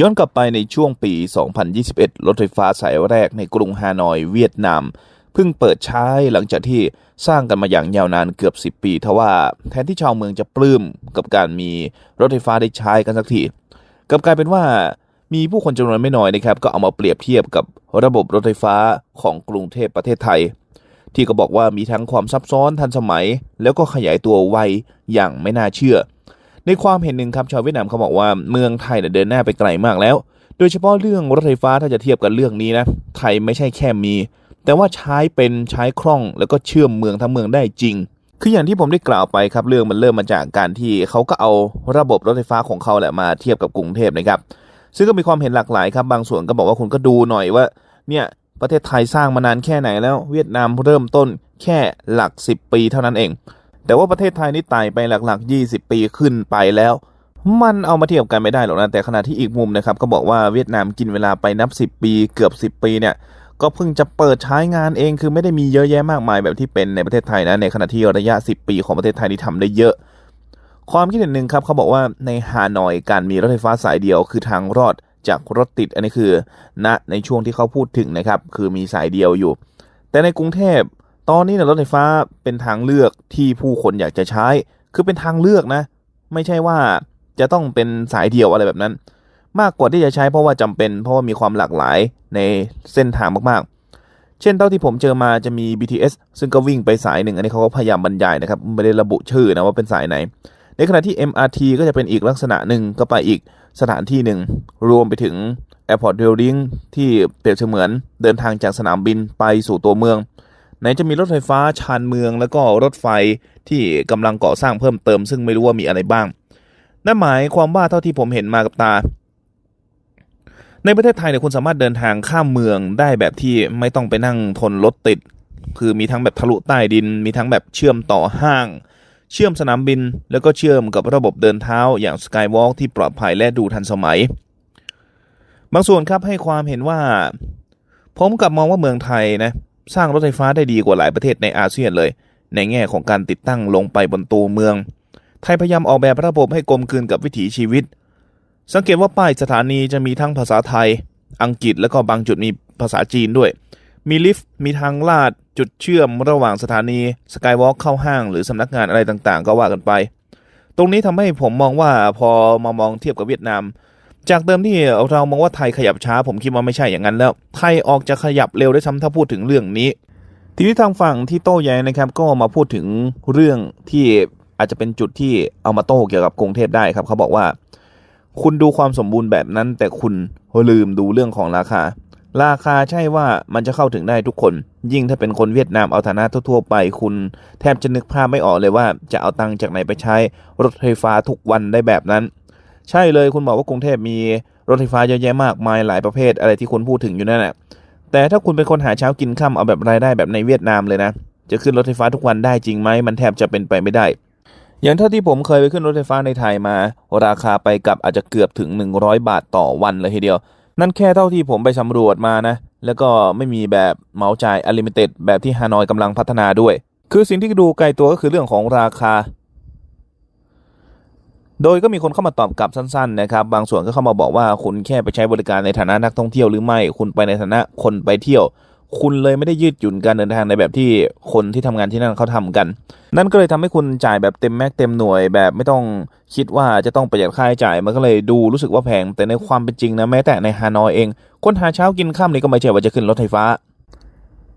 ย้อนกลับไปในช่วงปี 2021 รถไฟฟ้าสายแรกในกรุงฮานอยเวียดนามเพิ่งเปิดใช้หลังจากที่สร้างกันมาอย่างยาวนานเกือบ 10 ปีทว่าแทนที่ชาวเมืองจะปลื้มกับการมีรถไฟฟ้าได้ใช้กันสักทีกลับกลายเป็นว่ามีผู้คนจำนวนไม่น้อยนะครับ ก็เอามาเปรียบเทียบกับระบบรถไฟฟ้าของกรุงเทพประเทศไทย ที่ก็บอกว่ามีทั้งความซับซ้อนทันสมัย แล้วก็ขยายตัวไวอย่างไม่น่าเชื่อ ในความเห็นหนึ่งครับชาวเวียดนามเขาบอกว่าเมืองไทยเดินหน้าไปไกลมากแล้ว โดยเฉพาะเรื่องรถไฟฟ้าถ้าจะเทียบกันเรื่องนี้นะไทยไม่ใช่แค่มี แต่ว่าใช้เป็นใช้คล่องแล้วก็เชื่อมเมืองทั้งเมืองได้จริง คืออย่างที่ผมได้กล่าวไปครับเรื่องมันเริ่มมาจากการที่เขาก็เอาระบบรถไฟฟ้าของเขาแหละมาเทียบกับกรุงเทพนะครับซึ่งก็มีความเห็นหลากหลายครับบางส่วนก็บอกว่าคุณก็ดูหน่อยว่าเนี่ยประเทศไทยสร้างมานานแค่ไหนแล้ว เวียดนามเริ่มต้นแค่หลัก 10 ปีเท่านั้นเอง แต่ว่าประเทศไทยนี่ไต่ไปหลักๆ 20 ปีขึ้นไปแล้ว มันเอามาเทียบกันไม่ได้หรอกนะแต่ขณะที่อีกมุมนะครับก็บอกว่าเวียดนามกินเวลาไปนับ 10 ปีเกือบ 10 ปีเนี่ยก็เพิ่งจะเปิดใช้งานเองคือไม่ได้มีเยอะแยะมากมายแบบที่เป็นในประเทศไทยนะในขณะที่ระยะ 10 ปีของประเทศไทยนี่ทำได้เยอะ ความคิดเห็นหนึ่งครับเขาบอกว่าในฮานอยการมีรถไฟฟ้าสายเดียวคือทางรอดจากรถติดอันนี้คือณในช่วงที่เขาพูดถึงนะครับคือมีสายเดียวอยู่ แต่ในกรุงเทพ ตอนนี้เนี่ยรถไฟฟ้าเป็นทางเลือกที่ผู้คนอยากจะใช้ คือเป็นทางเลือกนะ ไม่ใช่ว่าจะต้องเป็นสายเดียวอะไรแบบนั้น มากกว่าที่จะใช้เพราะว่าจำเป็น เพราะว่ามีความหลากหลายในเส้นทางมากๆ เช่นเท่าที่ผมเจอมาจะมี BTS ซึ่งก็วิ่งไปสายหนึ่ง อันนี้เขาก็พยายามบรรยายนะครับ ไม่ได้ระบุชื่อนะว่าเป็นสายไหน ในขณะที่ MRT ก็จะเป็นอีกลักษณะหนึ่งก็ไปอีกสถานที่หนึ่ง รวมไปถึง Airport Building ที่เปรียบเสมือนเดินทางจากสนามบินไปสู่ตัวเมือง ไหนจะมีรถไฟฟ้าชานเมือง แล้วก็รถไฟที่กำลังก่อสร้างเพิ่มเติม ซึ่งไม่รู้ว่ามีอะไรบ้าง นั่นหมายความว่าเท่าที่ผมเห็นมากับตา ในประเทศไทยเนี่ยคุณสามารถเดินทางข้ามเมืองได้แบบที่ไม่ต้องไปนั่งทนรถติด คือมีทั้งแบบทะลุใต้ดิน มีทั้งแบบเชื่อมต่อห้าง เชื่อมสนามบิน แล้วก็เชื่อมกับระบบเดินเท้าอย่าง Skywalk ที่ปลอดภัยและดูทันสมัย บางส่วนครับให้ความเห็นว่าผมกลับมองว่าเมืองไทยนะ สร้างรถไฟฟ้าได้ดีกว่าหลายประเทศในอาเซียนเลย ในแง่ของการติดตั้งลงไปบนตัวเมือง ไทยพยายามออกแบบระบบให้กลมกลืนกับวิถีชีวิต สังเกตว่าป้ายสถานีจะมีทั้งภาษาไทย อังกฤษแล้วก็บางจุดมีภาษาจีนด้วย มีลิฟต์ มีทางลาด จุดเชื่อมระหว่างสถานีสกายวอล์กเข้าห้างหรือสำนักงานอะไรต่างๆ ก็ว่ากันไป ตรงนี้ทำให้ผมมองว่าพอมามองเทียบกับเวียดนาม จากเดิมที่เรามองว่าไทยขยับช้า ผมคิดว่าไม่ใช่อย่างนั้นแล้ว ไทยออกจะขยับเร็วได้วยซ้ำถ้าพูดถึงเรื่องนี้ ทีนี้ทางฝั่งที่โต้แย้งนะครับ ก็มาพูดถึงเรื่องที่อาจจะเป็นจุดที่เอามาโต้เกี่ยวกับกรุงเทพได้ครับ เขาบอกว่า คุณดูความสมบูรณ์แบบนั้น แต่คุณลืมดูเรื่องของราคา ราคาใช่ว่ามันจะเข้าถึงได้ทุกคน ยิ่งถ้าเป็นคนเวียดนามเอาฐานะทั่วๆไป คุณแทบจะนึกภาพไม่ออกเลยว่า จะเอาตังค์จากไหนไปใช้รถไฟฟ้าทุกวันได้แบบนั้น ใช่เลยคุณบอกว่ากรุงเทพมีรถไฟฟ้าเยอะแยะมากมายหลายประเภทอะไรที่คุณพูดถึงอยู่นั่นแหละแต่ถ้าคุณเป็นคนหาเช้ากินค่ำเอาแบบรายได้แบบในเวียดนามเลยนะ จะขึ้นรถไฟฟ้าทุกวันได้จริงไหมมันแทบจะเป็นไปไม่ได้ อย่างเท่าที่ผมเคยไปขึ้นรถไฟฟ้าในไทยมา ราคาไปกลับอาจจะเกือบถึง 100 บาทต่อวันเลยทีเดียว นั่นแค่เท่าที่ผมไปสำรวจมานะ แล้วก็ไม่มีแบบเหมาจ่ายอลิมิเต็ดแบบที่ฮานอยกำลังพัฒนาด้วย คือสิ่งที่ดูไกลตัวก็คือเรื่องของราคา โดยก็มีคนเข้ามาตอบกลับสั้นๆนะครับ บางส่วนก็เข้ามาบอกว่าคุณแค่ไปใช้บริการในฐานะนักท่องเที่ยวหรือไม่ คุณไปในฐานะคนไปเที่ยว คุณเลยไม่ได้ยืดหยุ่นการเดินทางในแบบที่คนที่ทำงานที่นั่นเขาทำกัน นั่นก็เลยทำให้คุณจ่ายแบบเต็มแม็กเต็มหน่วย แบบไม่ต้องคิดว่าจะต้องประหยัดค่าใช้จ่าย มันก็เลยดูรู้สึกว่าแพง แต่ในความเป็นจริงนะแม้แต่ในฮานอยเอง คนหาเช้ากินข้ามนี่ก็ไม่ใช่ว่าจะขึ้นรถไฟฟ้า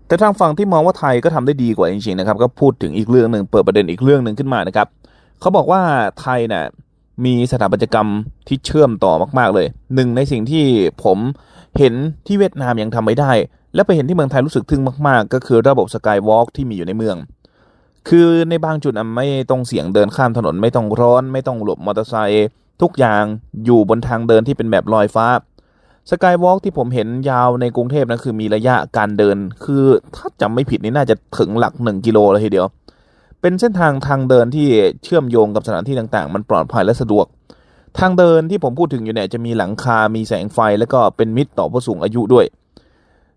แต่ทางฝั่งที่มองว่าไทยก็ทำได้ดีกว่าจริงๆนะครับ ก็พูดถึงอีกเรื่องหนึ่งเปิดประเด็นอีกเรื่องหนึ่งขึ้นมานะครับ เขาบอกว่าไทยเนี่ย มีสถาปัตยกรรมที่เชื่อมต่อมากๆเลย หนึ่งในสิ่งที่ผมเห็นที่เวียดนามยังทำไม่ได้ และไปเห็นที่เมืองไทยรู้สึกทึ่งมาก ๆ ก็คือระบบสกายวอล์กที่มีอยู่ในเมือง คือในบางจุดอะไม่ต้องเสี่ยงเดินข้ามถนนไม่ต้องร้อน ไม่ต้องหลบมอเตอร์ไซค์ทุกอย่างอยู่บนทางเดินที่เป็นแบบลอยฟ้าสกายวอล์กที่ผมเห็นยาวในกรุงเทพนะคือมีระยะการเดิน คือถ้าจำไม่ผิดนี่น่าจะถึงหลักหนึ่งกิโลเลยทีเดียว เป็นเส้นทางทางเดินที่เชื่อมโยงกับสถานที่ต่างๆ มันปลอดภัยและสะดวก ทางเดินที่ผมพูดถึงอยู่เนี่ยจะมีหลังคา มีแสงไฟ แล้วก็เป็นมิตรต่อผู้สูงอายุด้วย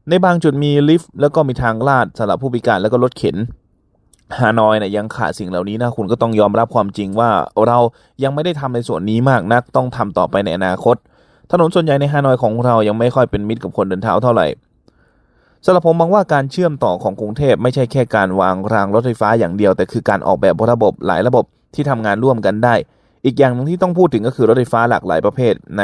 ในบางจุดมีลิฟต์แล้วก็มีทางลาดสำหรับผู้พิการแล้วก็รถเข็น ฮานอยเนี่ยยังขาดสิ่งเหล่านี้นะคุณก็ต้องยอมรับความจริงว่าเรายังไม่ได้ทำในส่วนนี้มากนัก ต้องทำต่อไปในอนาคต ถนนส่วนใหญ่ในฮานอยของเรายังไม่ค่อยเป็นมิตรกับคนเดินเท้าเท่าไหร่ สำหรับผมมองว่าการเชื่อมต่อของกรุงเทพไม่ใช่แค่การวางรางรถไฟฟ้าอย่างเดียว แต่คือการออกแบบระบบหลายระบบที่ทำงานร่วมกันได้ อีกอย่างหนึงที่ต้องพูดถึงก็คือรถไฟฟ้าหลากหลายประเภทใน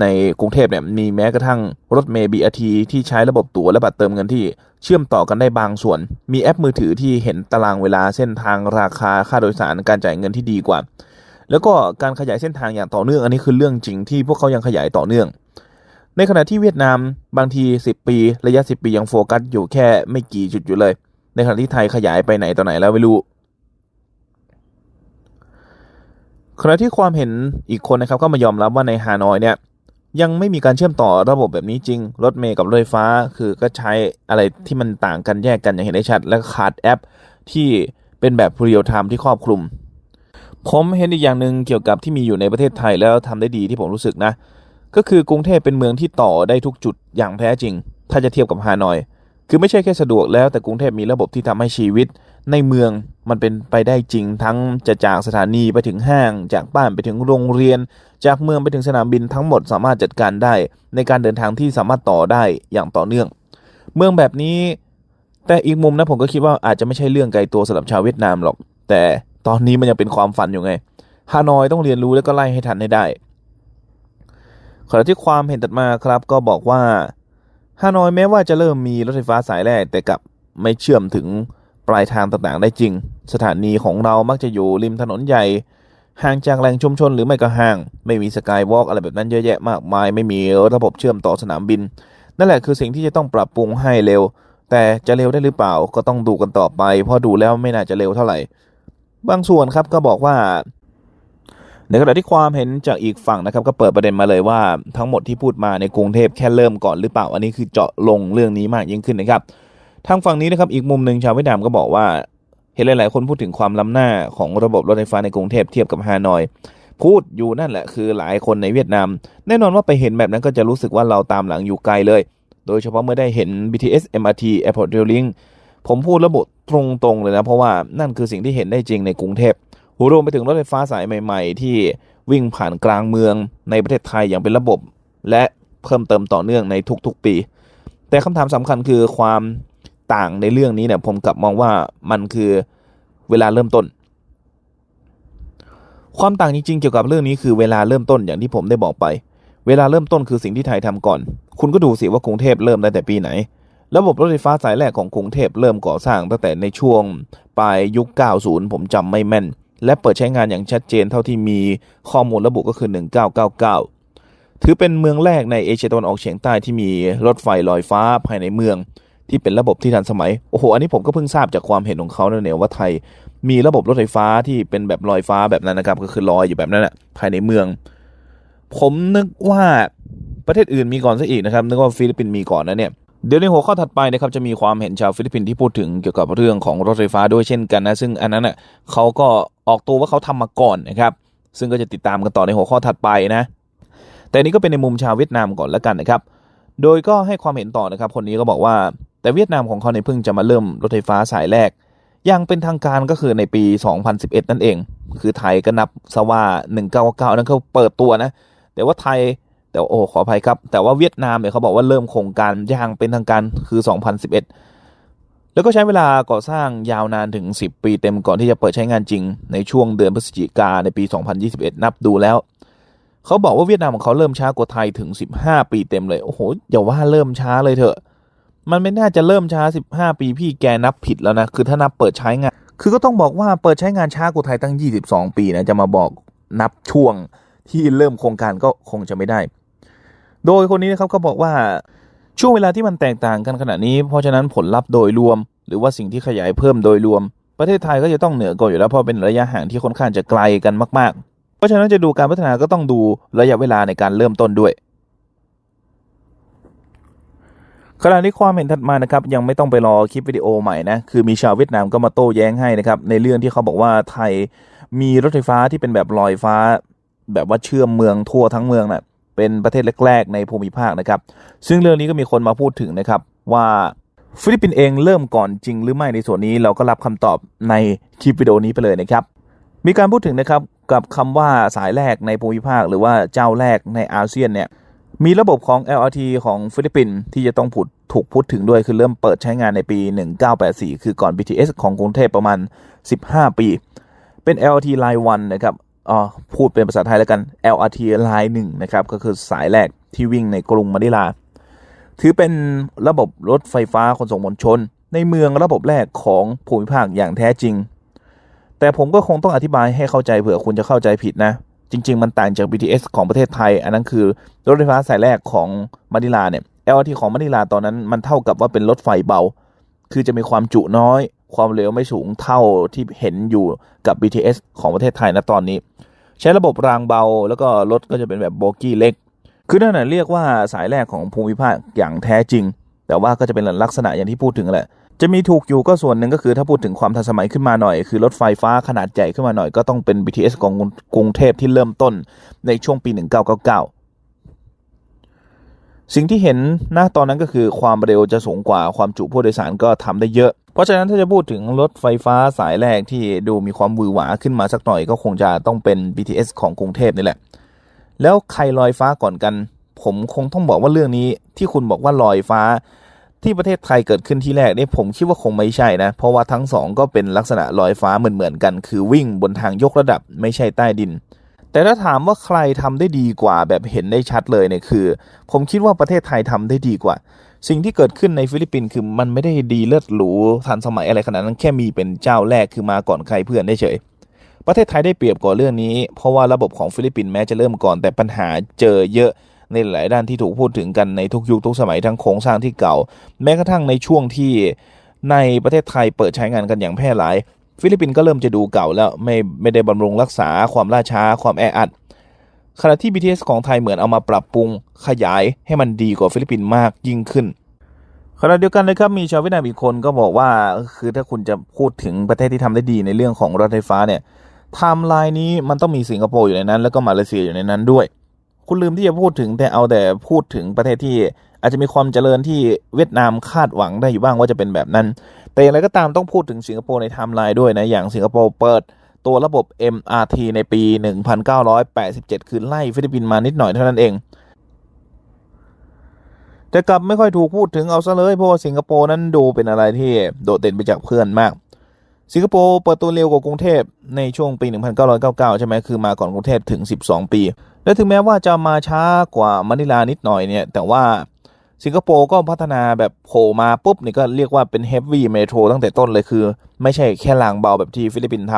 ในกรุงเทพเนี่ยมีแม้กระทั่งรถเมล์บีอาทีที่ใช้ระบบตั๋วและบัตรเติมเงินที่เชื่อมต่อกันได้บางส่วน มีแอปมือถือที่เห็นตารางเวลาเส้นทางราคาค่าโดยสารการจ่ายเงินที่ดีกว่า แล้วก็การขยายเส้นทางอย่างต่อเนื่องอันนี้คือเรื่องจริงที่พวกเขายังขยายต่อเนื่อง ในขณะที่เวียดนามบางที 10 ปี ระยะ 10 ปียังโฟกัสอยู่แค่ไม่กี่จุดอยู่เลย ในขณะที่ไทยขยายไปไหนต่อไหนแล้วไม่รู้ขณะที่ความเห็นอีกคนนะครับก็มายอมรับว่าในฮานอยเนี่ยยังไม่มีการเชื่อมต่อระบบแบบนี้จริง รถเมล์กับรถไฟฟ้าคือก็ใช้อะไรที่มันต่างกันแยกกันอย่างเห็นได้ชัด และขาดแอปที่เป็นแบบเรียลไทม์ที่ครอบคลุม ผมเห็นอีกอย่างหนึ่งเกี่ยวกับที่มีอยู่ในประเทศไทยแล้วทำได้ดีที่ผมรู้สึกนะ ก็คือกรุงเทพเป็นเมืองที่ต่อได้ทุกจุดอย่างแท้จริง ถ้าจะเทียบกับฮานอย คือไม่ใช่แค่สะดวกแล้วแต่กรุงเทพมีระบบที่ทำให้ชีวิต ในเมืองมันเป็นไปได้จริง ทั้งจะจากสถานีไปถึงห้าง จากบ้านไปถึงโรงเรียน จากเมืองไปถึงสนามบินทั้งหมดสามารถจัดการได้ ในการเดินทางที่สามารถต่อได้อย่างต่อเนื่อง เมืองแบบนี้ แต่อีกมุมนะผมก็คิดว่าอาจจะไม่ใช่เรื่องไกลตัวสำหรับชาวเวียดนามหรอก แต่ตอนนี้มันยังเป็นความฝันอยู่ไงฮานอยต้องเรียนรู้แล้วก็ไล่ให้ทันให้ได้ ขณะที่ความเห็นตัดมาครับก็บอกว่าฮานอยแม้ว่าจะเริ่มมีรถไฟฟ้าสายแรกแต่กลับไม่เชื่อมถึงปลายทางต่างๆ ได้จริง สถานีของเรามักจะอยู่ริมถนนใหญ่ ห่างจากแหล่งชุมชนหรือไม่ก็ห่าง ไม่มีสกายวอล์กอะไรแบบนั้นเยอะแยะมากมาย ไม่มีระบบเชื่อมต่อสนามบิน นั่นแหละคือสิ่งที่จะต้องปรับปรุงให้เร็ว แต่จะเร็วได้หรือเปล่าก็ต้องดูกันต่อไป เพราะดูแล้วไม่น่าจะเร็วเท่าไหร่ บางส่วนครับก็บอกว่า ในขณะที่ความเห็นจากอีกฝั่งนะครับก็เปิดประเด็นมาเลยว่าทั้งหมดที่พูดมาในกรุงเทพแค่เริ่มก่อนหรือเปล่า อันนี้คือเจาะลงเรื่องนี้มากยิ่งขึ้นนะครับทางฝั่งนี้นะครับอีกมุมหนึ่งชาวเวียดนามก็บอกว่า เห็นหลาย ๆ คนพูดถึงความล้ำหน้าของระบบรถไฟฟ้าในกรุงเทพเทียบกับฮานอย พูดอยู่นั่นแหละคือหลายคนในเวียดนาม แน่นอนว่าไปเห็นแบบนั้นก็จะรู้สึกว่าเราตามหลังอยู่ไกลเลย โดยเฉพาะเมื่อได้เห็น BTS MRT Airport Rail Link ผมพูดระบบตรง ๆ เลยนะ เพราะว่านั่นคือสิ่งที่เห็นได้จริงในกรุงเทพ รวมไปถึงรถไฟฟ้าสายใหม่ ๆ ที่วิ่งผ่านกลางเมืองในประเทศไทยอย่างเป็นระบบ และเพิ่มเติมต่อเนื่องในทุกๆปี แต่คำถามสำคัญคือความต่างในเรื่องนี้เนี่ยผมกลับมองว่ามันคือเวลาเริ่มต้น ความต่างจริงๆเกี่ยวกับเรื่องนี้คือเวลาเริ่มต้นอย่างที่ผมได้บอกไป เวลาเริ่มต้นคือสิ่งที่ไทยทำก่อน คุณก็ดูสิว่ากรุงเทพเริ่มตั้งแต่ปีไหน ระบบรถไฟฟ้าสายแรกของกรุงเทพเริ่มก่อสร้างตั้งแต่ในช่วงปลายยุค 90 ผมจำไม่แม่น และเปิดใช้งานอย่างชัดเจนเท่าที่มีข้อมูลระบุก็คือ 1999 ถือเป็นเมืองแรกในเอเชียตะวันออกเฉียงใต้ที่มีรถไฟลอยฟ้าภายในเมือง ที่เป็นระบบที่ทันสมัย โอ้โห อันนี้ผมก็เพิ่งทราบจากความเห็นของเขาเนี่ยว่าไทย มีระบบรถไฟฟ้าที่เป็นแบบลอยฟ้าแบบนั้นนะครับ ก็คือลอยอยู่แบบนั้นแหะภายในเมือง ผมนึกว่าประเทศอื่นมีก่อนซะอีกนะครับ นึกว่าฟิลิปปินส์มีก่อนนะเนี่ย เดี๋ยวในหัวข้อถัดไปนะครับจะมีความเห็นชาวฟิลิปปินส์ที่พูดถึงเกี่ยวกับเรื่องของรถไฟฟ้าด้วยเช่นกันนะซึ่งอันนั้นเน่ะเขาก็ออกตัวว่าเขาทำมาก่อนนะครับซึ่งก็จะติดตามกันต่อในหัวข้อถัดไปนะ แต่นี้ก็เป็นในมุมชาวเวียดนามก่อนแล้วกันนะครับ โดยก็ให้ความเห็นต่อนะครับ คนนี้ก็บอกว่าแต่เวียดนามของเขาในเพิ่งจะมาเริ่มรถไฟฟ้าสายแรก อย่างเป็นทางการก็คือในปี 2011 นั่นเอง คือไทยก็นับซะว่า 1999 นั่นเขาเปิดตัวนะแต่ว่าไทย แต่โอ้ขออภัยครับ แต่ว่าเวียดนามเนี่ยเขาบอกว่าเริ่มโครงการย่างเป็นทางการคือ 2011 แล้วก็ใช้เวลาก่อสร้างยาวนานถึง 10 ปีเต็มก่อนที่จะเปิดใช้งานจริง ในช่วงเดือนพฤศจิกาในปี 2021 นับดูแล้ว เขาบอกว่าเวียดนามของเขาเริ่มช้ากว่าไทยถึง 15 ปีเต็มเลย โอ้โหอย่าว่าเริ่มช้าเลยเถอะ มันไม่น่าจะเริ่มช้า 15 ปีพี่แกนับผิดแล้วนะคือถ้านับเปิดใช้งาน คือก็ต้องบอกว่าเปิดใช้งานช้ากว่าไทยตั้ง 22 ปีนะจะมาบอกนับช่วงที่เริ่มโครงการก็คงจะไม่ได้ โดยคนนี้นะครับก็บอกว่าช่วงเวลาที่มันแตกต่างกันขนาดนี้ เพราะฉะนั้นผลลัพธ์โดยรวม หรือว่าสิ่งที่ขยายเพิ่มโดยรวม ประเทศไทยก็จะต้องเหนือกว่าอยู่แล้วเพราะเป็นระยะห่างที่ค่อนข้างจะไกลกันมาก ๆ เพราะฉะนั้นจะดูการพัฒนาก็ต้องดูระยะเวลาในการเริ่มต้นด้วยขณะที่ความเห็นถัดมานะครับยังไม่ต้องไปรอคลิปวิดีโอใหม่นะคือมีชาวเวียดนามก็มาโต้แย้งให้นะครับในเรื่องที่เขาบอกว่าไทยมีรถไฟฟ้าที่เป็นแบบลอยฟ้า แบบว่าเชื่อมเมืองทั่วทั้งเมืองน่ะ เป็นประเทศแรกๆในภูมิภาคนะครับ ซึ่งเรื่องนี้ก็มีคนมาพูดถึงนะครับว่าฟิลิปปินส์เองเริ่มก่อนจริงหรือไม่ในส่วนนี้เราก็รับคำตอบในคลิปวิดีโอนี้ไปเลยนะครับ มีการพูดถึงนะครับกับคำว่าสายแรกในภูมิภาค หรือว่าเจ้าแรกในอาเซียนเนี่ยมีระบบของ LRT ของฟิลิปปินส์ที่จะต้องพูดถูกพูดถึงด้วยคือเริ่มเปิดใช้งานในปี 1984 คือก่อน BTS ของกรุงเทพประมาณ 15 ปี เป็น LRT Line 1นะครับ อ๋อพูดเป็นภาษาไทยแล้วกัน LRT Line 1นะครับก็คือสายแรกที่วิ่งในกรุงมะนิลา ถือเป็นระบบรถไฟฟ้าขนส่งมวลชน ในเมืองระบบแรกของภูมิภาคอย่างแท้จริง แต่ผมก็คงต้องอธิบายให้เข้าใจเผื่อคุณจะเข้าใจผิดนะ จริง ๆ มันต่างจาก BTS ของประเทศไทย อันนั้นคือรถไฟฟ้าสายแรกของมะนิลาเนี่ย LRT ของมะนิลาตอนนั้นมันเท่ากับว่าเป็นรถไฟเบา คือจะมีความจุน้อย ความเร็วไม่สูงเท่าที่เห็นอยู่กับ BTS ของประเทศไทยนะตอนนี้ ใช้ระบบรางเบา แล้วก็รถก็จะเป็นแบบโบกี้เล็ก คือนั่นนะเรียกว่าสายแรกของภูมิภาคอย่างแท้จริง แต่ว่าก็จะเป็นลักษณะอย่างที่พูดถึงแหละจะมีถูกอยู่ก็ส่วนหนึ่งก็คือถ้าพูดถึงความทันสมัยขึ้นมาหน่อย คือรถไฟฟ้าขนาดใหญ่ขึ้นมาหน่อยก็ต้องเป็น BTS ของกรุงเทพที่เริ่มต้นในช่วงปี 1999 สิ่งที่เห็นนะตอนนั้นก็คือความเร็วจะสูงกว่าความจุผู้โดยสารก็ทำได้เยอะ เพราะฉะนั้นถ้าจะพูดถึงรถไฟฟ้าสายแรกที่ดูมีความวือหวาขึ้นมาสักหน่อยก็คงจะต้องเป็น BTS ของกรุงเทพนี่แหละ แล้วใครลอยฟ้าก่อนกัน ผมคงต้องบอกว่าเรื่องนี้ที่คุณบอกว่าลอยฟ้าที่ประเทศไทยเกิดขึ้นที่แรกนี่ผมคิดว่าคงไม่ใช่นะ เพราะว่าทั้งสองก็เป็นลักษณะลอยฟ้าเหมือนๆกัน คือวิ่งบนทางยกระดับไม่ใช่ใต้ดิน แต่ถ้าถามว่าใครทำได้ดีกว่าแบบเห็นได้ชัดเลยเนี่ยคือ ผมคิดว่าประเทศไทยทำได้ดีกว่า สิ่งที่เกิดขึ้นในฟิลิปปินส์คือมันไม่ได้ดีเลิศหรูทันสมัยอะไรขนาดนั้นแค่มีเป็นเจ้าแรกคือมาก่อนใครเพื่อนได้เฉยประเทศไทยได้เปรียบกว่าเรื่องนี้ เพราะว่าระบบของฟิลิปปินส์แม้จะเริ่มก่อนแต่ปัญหาเจอเยอะในหลายด้านที่ถูกพูดถึงกันในทุกยุคทุกสมัยทั้งโครงสร้างที่เก่า แม้กระทั่งในช่วงที่ในประเทศไทยเปิดใช้งานกันอย่างแพร่หลาย ฟิลิปปินส์ก็เริ่มจะดูเก่าแล้วไม่ไม่ได้บำรุงรักษาความล่าช้าความแออัดขณะที่ BTS ของไทยเหมือนเอามาปรับปรุงขยายให้มันดีกว่าฟิลิปปินส์มากยิ่งขึ้นขณะเดียวกันนะครับมีชาวเวียดนามอีกคนก็บอกว่าคือถ้าคุณจะพูดถึงประเทศที่ทำได้ดีในเรื่องของรถไฟฟ้าเนี่ยไทม์ไลน์นี้มันต้องมีสิงคโปร์อยู่ในนั้น แล้วก็มาเลเซียอยู่ในนั้นด้วย คุณลืมที่จะพูดถึงแต่เอาแต่พูดถึงประเทศที่ อาจจะมีความเจริญที่เวียดนามคาดหวังได้อยู่บ้างว่าจะเป็นแบบนั้น แต่อย่างไรก็ตามต้องพูดถึงสิงคโปร์ในไทม์ไลน์ด้วยนะอย่างสิงคโปร์เปิดตัวระบบ MRT ในปี 1987 คือไล่ฟิลิปปินส์มานิดหน่อยเท่านั้นเอง แต่กลับไม่ค่อยถูกพูดถึงเอาซะเลยเพราะว่าสิงคโปร์นั้นดูเป็นอะไรที่โดดเด่นไปจากเพื่อนมาก สิงคโปร์เปิดตัวเร็วกว่ากรุงเทพในช่วงปี 1999 ใช่ไหมคือมาก่อนกรุงเทพถึง 12 ปี และถึงแม้ว่าจะมาช้ากว่ามะนิลานิดหน่อยเนี่ย แต่ว่า สิงคโปร์ก็พัฒนาแบบโผล่มาปุ๊บนี่ก็เรียกว่าเป็นเฮฟวี่เมโทรตั้งแต่ต้นเลยคือ ไม่ใช่แค่รางเบาแบบที่ฟิลิปปินส์ท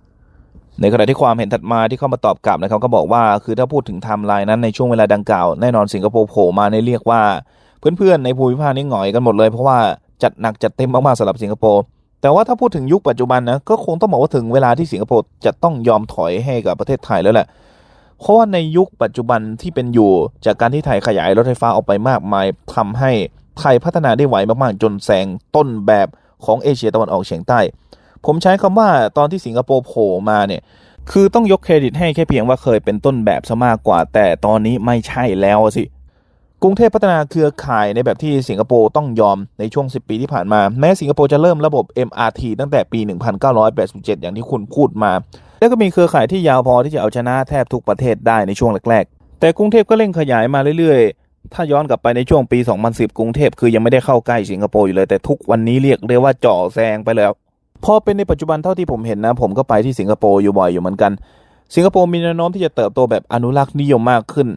ำในขณะที่ความเห็นถัดมาที่เข้ามาตอบกลับนะครับก็บอกว่าคือถ้าพูดถึงไทม์ไลน์นั้นในช่วงเวลาดังกล่าวแน่นอนสิงคโปร์โผล่มาในเรียกว่า เพื่อนๆในภูมิภาคนี้หงอยกันหมดเลยเพราะว่าจัดหนักจัดเต็มมากๆสำหรับสิงคโปร์แต่ว่าถ้าพูดถึงยุคปัจจุบันนะก็คงต้องบอกว่าถึงเวลาที่สิงคโปร์จะต้องยอมถอยให้กับประเทศไทยแล้วแหละ เพราะว่าในยุคปัจจุบันที่เป็นอยู่ จากการที่ไทยขยายรถไฟฟ้าออกไปมากมายทำให้ไทยพัฒนาได้ไวมากๆ จนแซงต้นแบบของเอเชียตะวันออกเฉียงใต้ ผมใช้คำว่าตอนที่สิงคโปร์โผล่มาเนี่ยคือต้องยกเครดิตให้แค่เพียงว่าเคยเป็นต้นแบบซะมากกว่า แต่ตอนนี้ไม่ใช่แล้วสิกรุงเทพพัฒนาเครือข่ายในแบบที่สิงคโปร์ต้องยอมในช่วง 10 ปีที่ผ่านมา แม้สิงคโปร์จะเริ่มระบบ MRT ตั้งแต่ปี 1987 อย่างที่คุณพูดมา แล้วก็มีเครือข่ายที่ยาวพอที่จะเอาชนะแทบทุกประเทศได้ในช่วงแรกๆ แต่กรุงเทพก็เร่งขยายมาเรื่อยๆ ถ้าย้อนกลับไปในช่วงปี 2010 กรุงเทพคือยังไม่ได้เข้าใกล้สิงคโปร์อยู่เลยแต่ทุกวันนี้เรียกได้ว่าจ่อแซงไปแล้ว พอเป็นในปัจจุบันเท่าที่ผมเห็นนะ ผมก็ไปที่สิงคโปร์อยู่บ่อยอยู่เหมือนกัน สิงคโปร์มีแนวโน้มที่จะเติบโตแบบอนุรักษ์นิยมมากขึ้น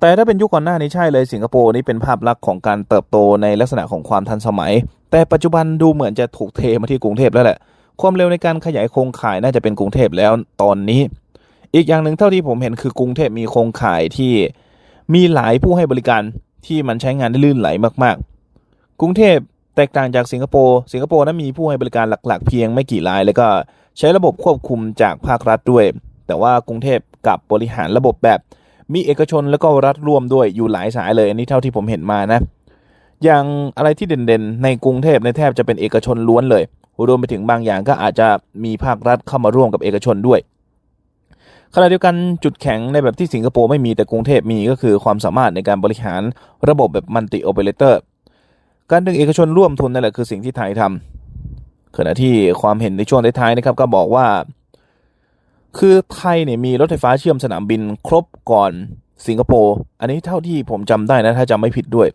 แต่ถ้าเป็นยุคก่อนหน้านี้ใช่เลยสิงคโปร์นี่เป็นภาพลักษณ์ของการเติบโตในลักษณะของความทันสมัย แต่ปัจจุบันดูเหมือนจะถูกเทมาที่กรุงเทพแล้วแหละ ความเร็วในการขยายโครงข่ายน่าจะเป็นกรุงเทพแล้วตอนนี้ อีกอย่างหนึ่งเท่าที่ผมเห็นคือกรุงเทพมีโครงข่ายที่มีหลายผู้ให้บริการที่มันใช้งานได้ลื่นไหลมาก ๆ กรุงเทพแตกต่างจากสิงคโปร์ สิงคโปร์นั้นมีผู้ให้บริการหลัก ๆ เพียงไม่กี่ราย แล้วก็ใช้ระบบควบคุมจากภาครัฐด้วย แต่ว่ากรุงเทพกับบริหารระบบแบบมีเอกชนแล้วก็รัฐร่วมด้วยอยู่หลายสายเลยอันนี้เท่าที่ผมเห็นมานะ อย่างอะไรที่เด่นๆ ในกรุงเทพในแทบจะเป็นเอกชนล้วนเลย รวมไปถึงบางอย่างก็อาจจะมีภาครัฐเข้ามาร่วมกับเอกชนด้วยขณะเดียวกันจุดแข็งในแบบที่สิงคโปร์ไม่มีแต่กรุงเทพมีก็คือความสามารถในการบริหารระบบแบบมัลติโอเปอเรเตอร์การดึงเอกชนร่วมทุนนั่นแหละคือสิ่งที่ไทยทขณะที่ความเห็นในช่วงท้ายๆนะครับก็บอกว่า คือไทยเนี่ยมีรถไฟฟ้าเชื่อมสนามบินครบก่อนสิงคโปร์อันนี้เท่าที่ผมจำได้นะถ้าจำไม่ผิดด้วย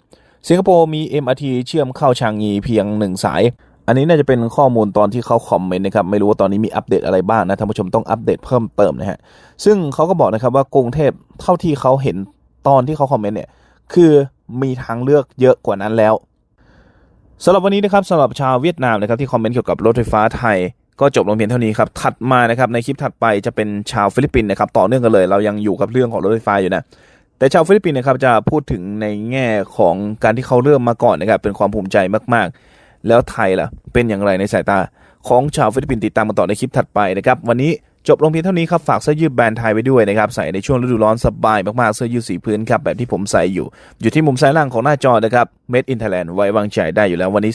สิงคโปร์มี MRT เชื่อมเข้าชางงีเพียงหนึ่งสาย อันนี้น่าจะเป็นข้อมูลตอนที่เขาคอมเมนต์นะครับไม่รู้ว่าตอนนี้มีอัปเดตอะไรบ้างนะท่านผู้ชมต้องอัปเดตเพิ่มเติมนะฮะซึ่งเขาก็บอกนะครับว่ากรุงเทพเท่าที่เขาเห็นตอนที่เขาคอมเมนต์เนี่ยคือมีทางเลือกเยอะกว่านั้นแล้วสำหรับวันนี้นะครับสำหรับชาวเวียดนามนะครับที่คอมเมนต์เกี่ยวกับรถไฟฟ้าไทย ก็จบลงเพียงเท่านี้ครับถัดมานะครับในคลิปถัดไปจะเป็นชาวฟิลิปปินส์นะครับต่อเนื่องกันเลย เรายังอยู่กับเรื่องของรถไฟฟ้าอยู่นะแต่ชาวฟิลิปปินส์นะครับจะพูดถึงในแง่ของการที่เขาเริ่มมาก่อนนะครับเป็นความภูมิใจมากๆ แล้วไทยล่ะ เป็นอย่างไรในสายตา ของชาวฟิลิปปินส์ติดตามกันต่อในคลิปถัดไปนะครับ วันนี้จบลงเพียงเท่านี้ครับ ฝากเสื้อยืดแบรนด์ไทยไว้ด้วยนะครับ ใส่ในช่วงฤดูร้อนสบายมากๆ เสื้อยืดสีพื้นครับ แบบที่ผมใส่อยู่ อยู่ที่มุมซ้ายล่างของหน้าจอนะครับ Made in Thailand ไว้วางใจได้อยู่แล้ววันนี้